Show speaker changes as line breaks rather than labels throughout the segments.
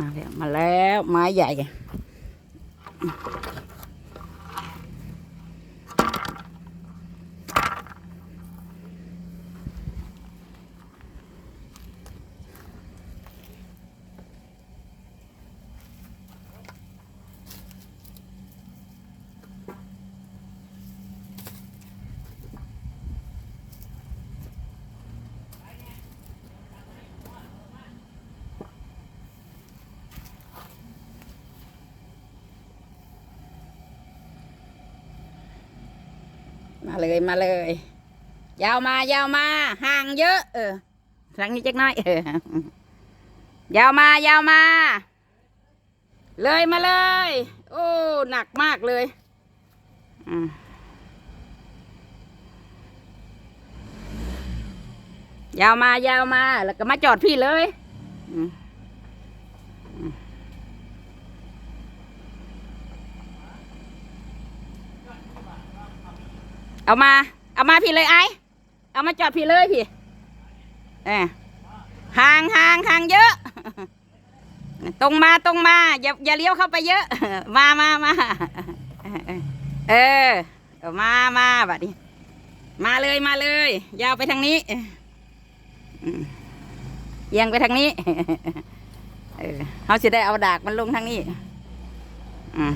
มาแล้ว มาแล้ว ไม้ใหญ่ มาเลยมาเลย ยาวมายาวมาห่างเยอะ เออครั้งนี้จักน้อยเออยาวมายาวมา เลยมาเลย โอ้หนักมากเลยอืมยาวมายาวมาแล้วก็มาจอดพี่เลย อืม เอามา เอามาพี่เลยไอเอามาจอดพี่เลยพี่เออห่างห่างห่างเยอะ ตรงมาตรงมา อย่าอย่าเลี้ยวเข้าไปเยอะ มามามาเออเอามามาบัดนี้ มาเลยมาเลย ยาวไปทางนี้เอียงไปทางนี้ เออเขาจะได้เอาดากมันลงทางนี้ อืม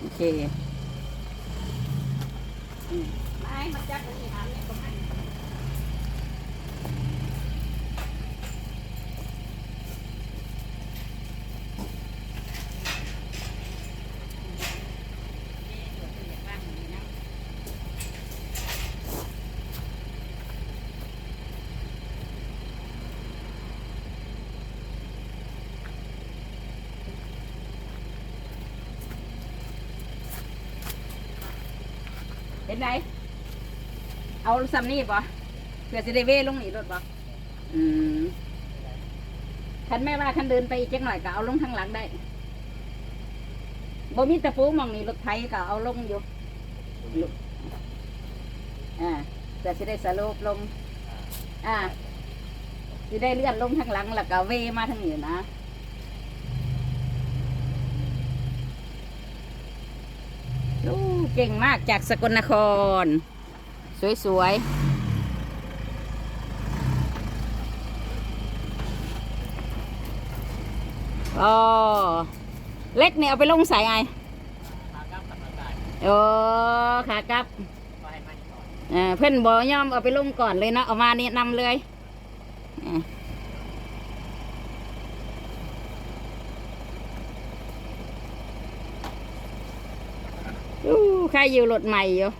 โอ เคอืมไม่มาจับอันนี้หาเนี่ยก็ไม่ ไหนเอาซัมนี่ปะเพื่อจะได้เว่ลงนี่รถปะอืมคันแม่ว่าคันเดินไปอีกจักหน่อยก็เอาลงทางหลังได้บ่มีตะปูหมองนี่รถไถก็เอาลงอยู่อ่าเพื่อจะได้สโลปลง อ่าจะได้เลื่อนลงทางหลังแล้วก็เวมาทางนี้นะ โอ้ เก่งมากจากสกลนคร สวยๆอ๋อเล็กเนี่ยเอาไปลงสายไงโอ้ขากลับเอ่อเพื่อนบอยอมเอาไปลงก่อนเลยนะเอามานี่นำเลยอะอู้ ใครอยู่รถใหม่อยู่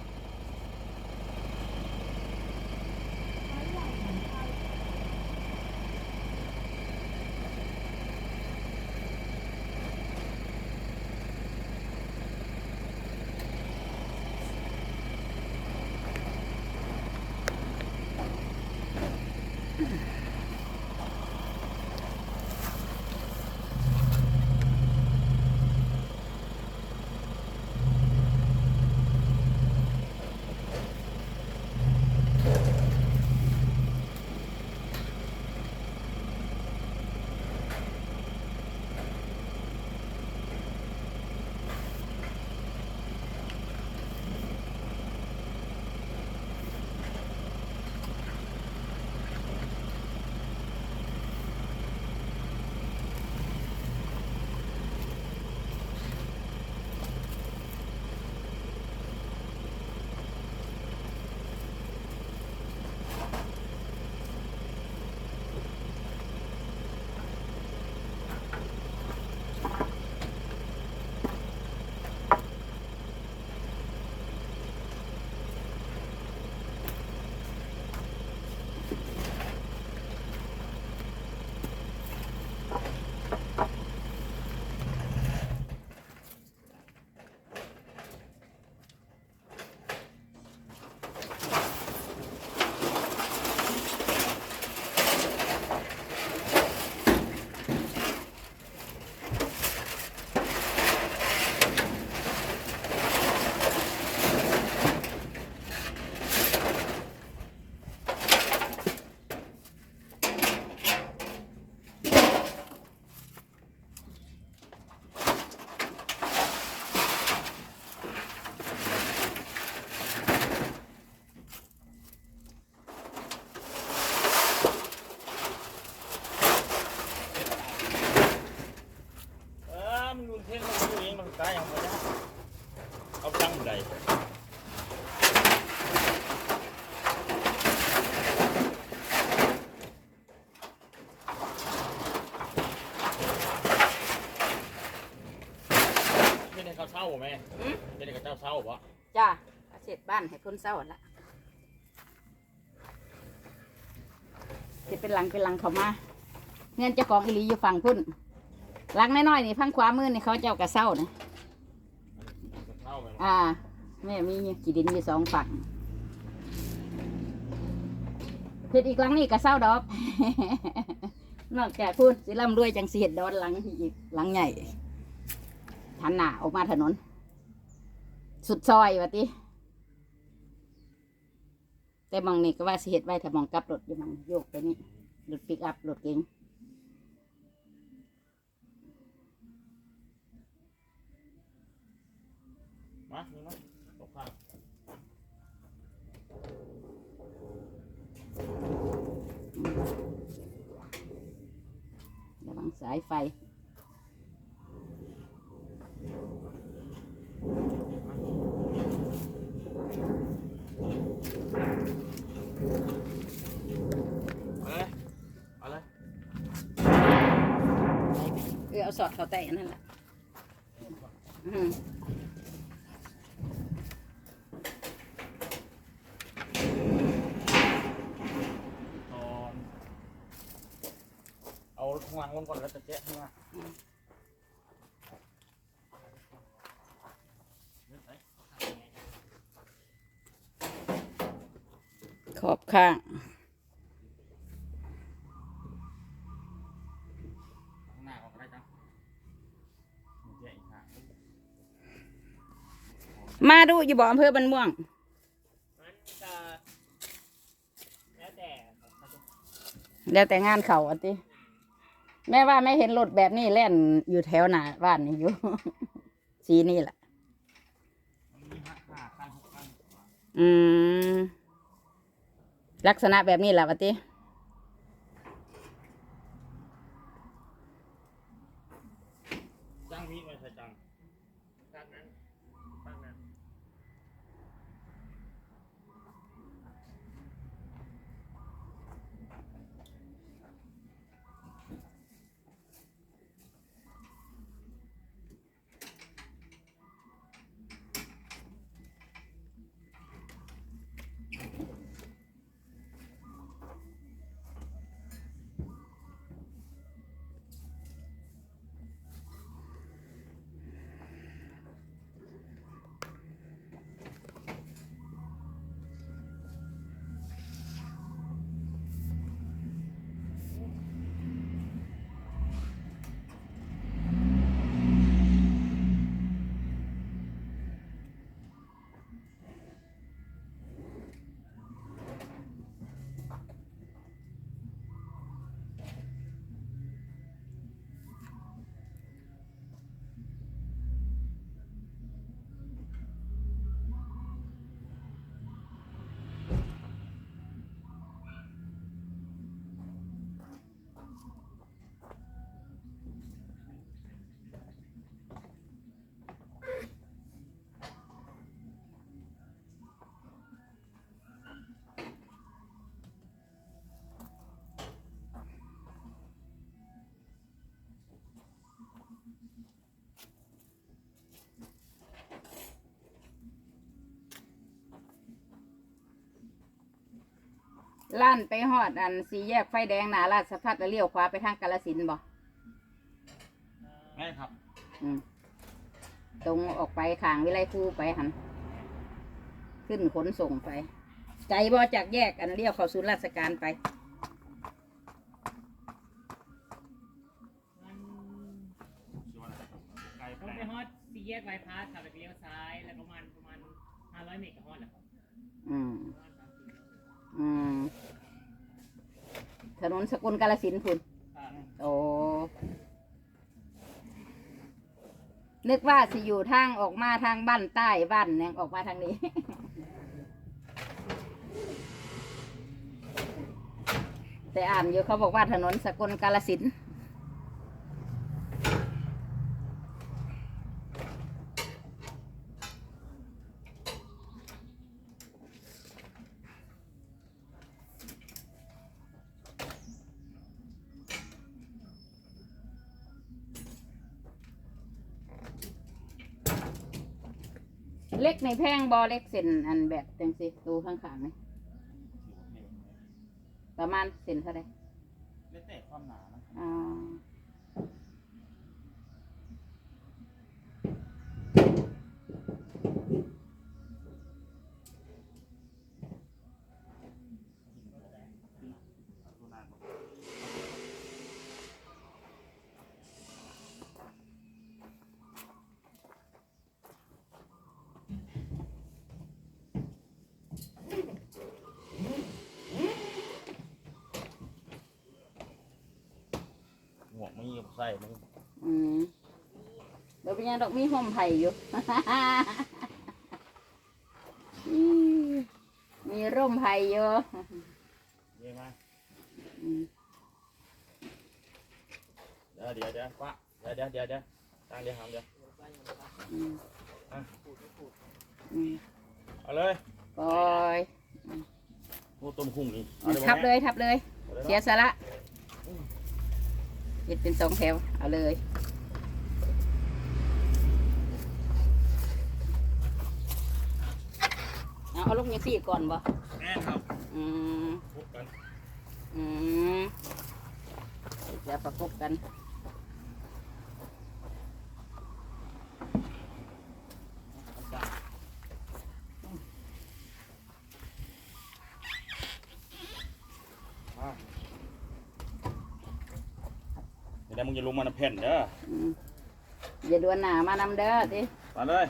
จ้าเศร้าบ่
จ้าเสร็จบ้านให้คนเศร้าละจะเป็นหลังเป็นหลังเขามาเงินเจ้าของอิลีอยู่ฝั่งพุ่นหลังน้อยๆนี่พังขวามือนี่เขาเจ้ากระเศร้านะ
เศร้าไป
อ่าแม่มีกี่ดินอยู่สองฝั่งเฮ็ดอีกหลังนี่กระเศร้าดอกนอกจากพูดสิล่ำรวยจังสิเห็ดดอนหลังอีกหลังใหญ่ ทันหน้าออกมาถนน สุดซอยวะติแต่มองนี่ก็ว่าสิเห็ดไว้ถ้ามองกลับรถอยู่มองโยกไปนี่รถปิกอัพรถเก๋ง
มานี่มาตกข้าง
ระวังสายไฟ
เอาเลยเอาเลย
เออเอาสอดเขาแต่อันนั่นแหละอืม
ตอนเอาข้างล่างลงก่อนแล้วจะแกะข้างล่างเดี๋ยวไป
ขอบข้าง
ข้างหน้าก่อนก็ได้จังแกะ
มาดูอยู่บ่ออำเภอบันม่วง
แล้วแต่
งานเขาอันติแม่ว่าไม่เห็นรถแบบนี้แล่นอยู่แถวหน้าบ้านนี่อยู่ สีนี่แหละอืม ลักษณะแบบนี้แหละวะติ ลั่นไปหอดอันสีแยกไฟแดงหนาราชพัฒแล้วเลี้ยวขวาไปทางกาลสินธุ์บ่
แม่ครับ
อืมตรงออกไปขางวิไลครูไปหัน ขึ้นขนส่งไป ใจบ่จากแยกอันเลี้ยวเข้าศูนย์ราชการไป
มัน
ชวนไกล
ต้
แป
อง
ล
ไปฮอดสี่แยกบายพาสขับไปเลี้ยวซ้าย แล้วก็มันประมาณห้าร้อยเมตรก็ฮอดแล้วครับ
อืม
ประมาณสามสิบกิโล
อืมถนนสกุลกาลสินธุ์พุ่น
อ่า
โอ้นึกว่าสิอยู่ทางออกมาทางบ้านใต้บ้านเนี่ยออกมาทางนี้ แต่อ่านอยู่เขาบอกว่าถนนสกลกาลสินธุ์ ในแพงบอเล็กเส้นอันแบบจังสิตูข้างๆนี่ประมาณเส้นเท่าไหร่
เล็กแต่ความหนานะ
อ่า
ตัวหนาบอก หมวกไม่มี ใส่มึง
อืมเดี๋ยวเป็นยังดอกมีห่มไผ่อยู่ อืมมีร่มไผ่อยู่
เยี่ยมไหม
อืม
เดี๋ยวเดี๋ยวเดี๋ยวฟ้าเดี๋ยวเดี๋ยวเดี๋ยวเดี๋ยวตั้งเดี๋ยวหามเดี๋ยว
อืมอืม
เอาเลย
ปล่อย
หมูต้มคุ้งนี่เอาดี๋ว
ทับ
แม่
เลยทับเลย
อาดี๋ว
เสียสาระ เห็ดเป็นสองแถว เอาเลย เอาเอาลูกยังสี่ก่อนบ่
แม่ครับ
อืม
พุกกัน
อืมเดี๋ยวประกบกัน
เดี๋ยวมึงจะลงมาน้ำแผ่นเด้อ
อืมอย่าดวนหนามานำเด้อสิ
มาเลย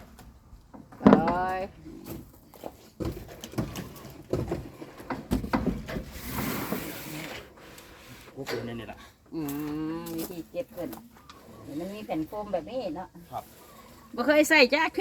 ปล่อย
กูเป็นนี่นี่แหละ
อืมวิธีเก็บเพิ่นมันมีแผ่นโฟมแบบนี้เนาะ
ครับ
บ่เคยใส่จ้าคือ